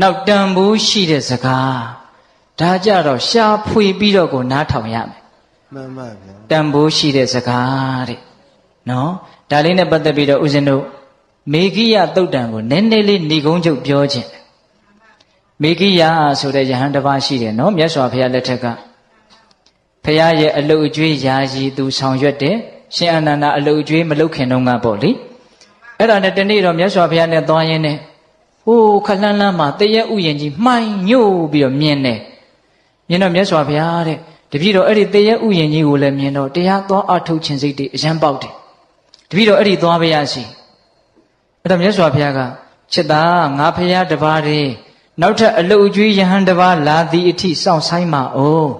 နောက်တန်ဖိုးရှိတဲ့စကားဒါကြတော့ရှားဖွေပြီးတော့ကိုနားထောင်ရမယ်မှန်ပါဗျာတန်ဖိုးရှိတဲ့စကားတဲ့နော်ဒါလေးနဲ့ပတ်သက်ပြီးတော့ဦးဇင်းတို့မေဂိယတုတ်တံကိုနည်းနည်းလေးဏိကုံးချုပ်ပြောခြင်းတယ်မေဂိယဆိုတဲ့ယဟန်တစ်ပါးရှိတယ်နော်မြတ်စွာဘုရားလက်ထက်ကဘုရားရဲ့အလုတ်အကျွေးယာယီသူဆောင်ရွက်တယ်ရှင်အနန္ဒာအလုတ်အကျွေးမလုတ်ခင်တုန်းကပေါ့လေအဲ့ဒါနဲ့တနေ့တော့မြတ်စွာဘုရားနဲ့သွားရင်းနဲ့ ဟိုးခလန်းလန်းမှာတရက်ဥယျင်ကြီးမှိုင်ညို့ပြီးတော့မြင်တယ်မြင်တော့မြတ်စွာဘုရားတဲ့တပည့်တော်အဲ့ဒီတရက်ဥယျင်ကြီးကိုလည်းမြင်တော့တရားသွားအထုတ်ခြင်းစိတ်တွေအရန်ပေါက်တယ်တပည့်တော်အဲ့ဒီသွားပါရစီအဲ့တော့မြတ်စွာဘုရားကချစ်သားငါဘုရားတပါးတည်းနောက်ထပ်အလုတ်အကျွေးယဟန်တပါးလာသည်အထိစောင့်ဆိုင်ပါအောင်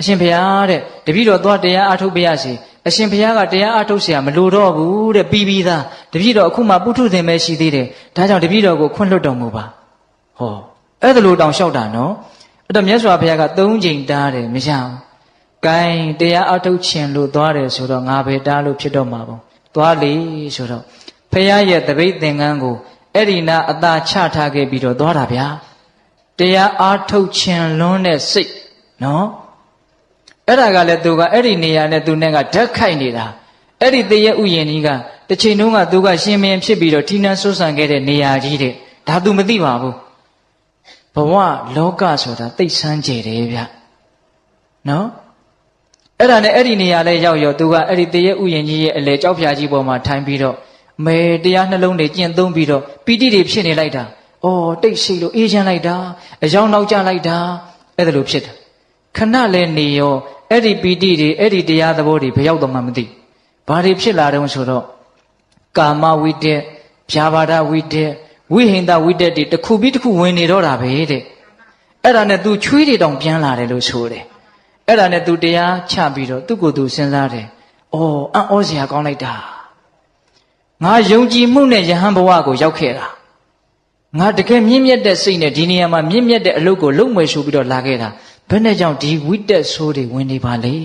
အရှင်ဘုရားတဲ့တပည့်တော်သွားတရားအထုတ်ပါရစီ အရှင်ဘုရားကတရားအထုတ်เสียမလိုတော့ဘူးတဲ့ပြီးပြီးသားတပည့်တော်အခုမှပုထုသင်ပဲရှိသေးတယ်ဒါကြောင့်တပည့်တော်ကိုခွင့်လွတ်တော်မူပါဟောအဲ့ဒါလိုတောင်လျှောက်တာနော်အဲ့တော့မြတ်စွာဘုရားကသုံးချိန်တားတယ်မရဘူး။ကဲတရားအထုတ်ခြင်းလို့သွားတယ်ဆိုတော့ငါပဲတားလို့ဖြစ်တော့မှာပေါ့။သွားလေဆိုတော့ဘုရားရဲ့တပိတ်သင်္ကန်းကိုအဲ့ဒီနာအသာချထားခဲ့ပြီးတော့သွားတာဗျာ။တရားအားထုတ်ခြင်းလွန်းတဲ့စိတ်နော်။ အဲ့ဒါကလည်းသူကအဲ့ဒီနေရာနဲ့သူနဲ့ကဓာတ်ခိုက်နေတာ။အဲ့ဒီတရဲ့ဥယျာဉ်ကြီးကတစ်ချိန်တုန်းကသူကရှင်မင်းဖြစ်ပြီးတော့ထိနှန်းဆွဆန်ခဲ့တဲ့နေရာကြီးတဲ့။ဒါသူမသိပါဘူး။ဘဝလောကဆိုတာသိပ်ဆန်းကျယ်တယ်ဗျ။နော်။အဲ့ဒါနဲ့အဲ့ဒီနေရာလဲရောက်ရောသူကအဲ့ဒီတရဲ့ဥယျာဉ်ကြီးရဲ့အလေကြောက်ဖြာကြီးပေါ်မှာထိုင်ပြီးတော့မေတရားနှလုံးတွေကျင့်သုံးပြီးတော့ပီတိတွေဖြစ်နေလိုက်တာ။အော်တိတ်ရှိလို့အေးချမ်းလိုက်တာ။အယောင်နောက်ကျလိုက်တာ။အဲ့ဒါလိုဖြစ်တာ။ ခဏလဲနေရောအဲ့ဒီပီတိတွေအဲ့ဒီတရားသဘောတွေဘယ်ရောက်တော့မှမသိ။ဘာတွေဖြစ်လာတုံးဆိုတော့ကာမဝိတက်၊ဖြာပါဒဝိတက်ဝိဟိန္ဒဝိတက်တွေတစ်ခုပြီးတစ်ခုဝင်နေတော့တာပဲတဲ့။အဲ့ဒါနဲ့ तू ချွေးတွေတောင်ပြန်လာတယ်လို့ဆိုတယ်။အဲ့ဒါနဲ့ तू တရားချပြီးတော့သူ့ကိုယ်သူစဉ်းစားတယ်။အော်အံ့ဩစရာကောင်းလိုက်တာ။ငါယုံကြည်မှုနဲ့ယဟန်ဘဝကိုရောက်ခဲ့တာ။ငါတကယ်မြင့်မြတ်တဲ့စိတ်နဲ့ဒီနေရာမှာမြင့်မြတ်တဲ့အလုပ်ကိုလုပ်မယ်ဆိုပြီးတော့လာခဲ့တာ။ ဘယ်နဲ့ကြောင့်ဒီဝိတက်ဆိုးတွေဝင်နေပါလဲ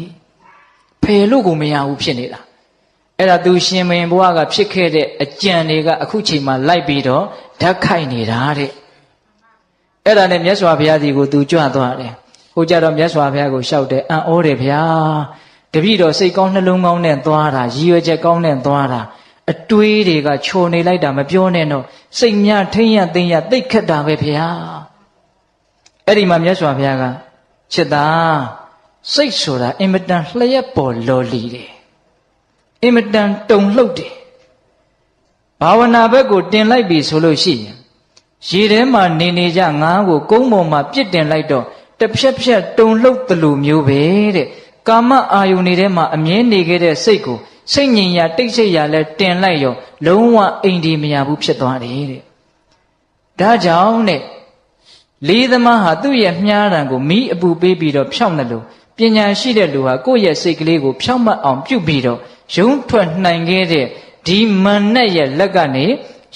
။ဖယ်လို့ကိုမရဘူးဖြစ်နေတာ။အဲ့ဒါ तू ရှင်မင်းဘဝကဖြစ်ခဲ့တဲ့အကြံတွေကအခုချိန်မှာလိုက်ပြီးတော့ဓာတ်ခိုက်နေတာတဲ့။အဲ့ဒါနဲ့မြတ်စွာဘုရားဒီကို तू ကြွသွားတယ်။ဟိုကြတော့မြတ်စွာဘုရားကိုလျှောက်တယ်အံ့ဩတယ်ဗျာ။တပည့်တော်စိတ်ကောင်းနှလုံးကောင်းနဲ့သွားတာရည်ရွယ်ချက်ကောင်းနဲ့သွားတာအတွေးတွေကခြုံနေလိုက်တာမပြောနဲ့တော့စိတ်များထိမ့်ရသိမ့်ရသိတ်ခက်တာပဲဗျာ။အဲ့ဒီမှာမြတ်စွာဘုရားက ချစ်သားစိတ်ဆိုတာအင်မတန်လျက်ပေါ်လော်လီတယ်။အင်မတန်တုံလှုပ်တယ်ဘာဝနာဘက်ကိုတင်လိုက်ပြီဆိုလို့ရှိရင်ရေထဲမှာနေနေကြငါးကိုကုန်းပေါ်မှာပြစ်တင်လိုက်တော့တစ်ဖြက်ဖြက်တုံလှုပ်တလူမျိုးပဲတဲ့ကာမအာယုန်တွေထဲမှာအမြဲနေခဲ့တဲ့စိတ်ကိုစိတ်ငြိမ်ရာတိတ်ဆိတ်ရာလဲတင်လိုက်ရောလုံးဝအိမ်ဒီမရဘူးဖြစ်သွားတယ်တဲ့ဒါကြောင့်တဲ့ လေးသမားဟာသူ့ရဲ့မြားတံကိုမိအပူပေးပြီးတော့ဖြောင်းတယ်လို့ပညာရှိတဲ့လူဟာကိုယ့်ရဲ့စိတ်ကလေးကိုဖြောင်းမတ်အောင်ပြုတ်ပြီးတော့ယုံထွက်နိုင်ခဲ့တဲ့ဒီမန်နဲ့ရဲ့လက်ကနေ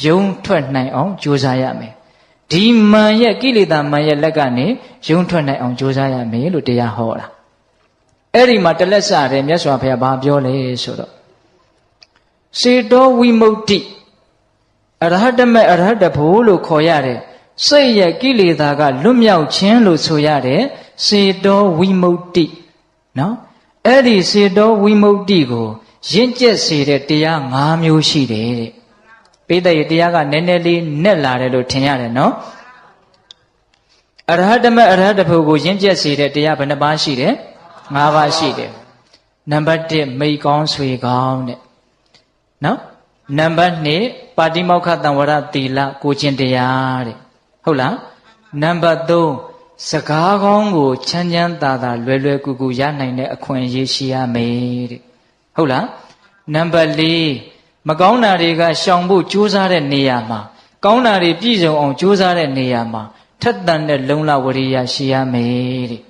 ယုံထွက်နိုင်အောင်ကြိုးစားရမယ်ဒီမန်ရဲ့ကိလေသာမန်ရဲ့လက်ကနေယုံထွက်နိုင်အောင်ကြိုးစားရမယ်လို့တရားဟောတာအဲ့ဒီမှာတလက်စတယ်မြတ်စွာဘုရားဘာပြောလဲဆိုတော့စေတောဝိမု ക്തി အရဟတမေအရဟတဖို့လို့ခေါ်ရတယ် စိတ်ရဲ့ကိလေသာကလွတ်မြောက်ခြင်းလို့ဆိုရတယ်စေတောဝိမု ക്തി နော်အဲ့ဒီစေတောဝိမု ക്തി ကိုရင့်ကျက်စေတဲ့တရား၅မျိုးရှိတယ်တဲ့ပိဋကရဲ့တရားကနည်းနည်းလေးနဲ့လာတယ်လို့ထင်ရတယ်နော်အရဟတမေအရဟတဖို့ကိုရင့်ကျက်စေတဲ့တရားဘယ်နှပါးရှိတယ်၅ပါးရှိတယ်နံပါတ်1မိတ်ကောင်းဆွေကောင်းတဲ့နော်နံပါတ်2ပါတိမောက္ခတံဝရသီလကိုကျင့်တရားတဲ့ ဟုတ်လားနံပါတ်3စကားကောင်းကိုချမ်းချမ်းသာသာလွယ်လွယ်ကူကူရနိုင်တဲ့အခွင့်အရေးရှိရမယ်တဲ့ဟုတ်လားနံပါတ်4မကောင်းတာတွေကရှောင်ဖို့ကြိုးစားတဲ့နေရာမှာကောင်းတာတွေပြည့်စုံအောင်ကြိုးစားတဲ့နေရာမှာထက်တန်တဲ့လုံလဝရိယရှိရမယ်တဲ့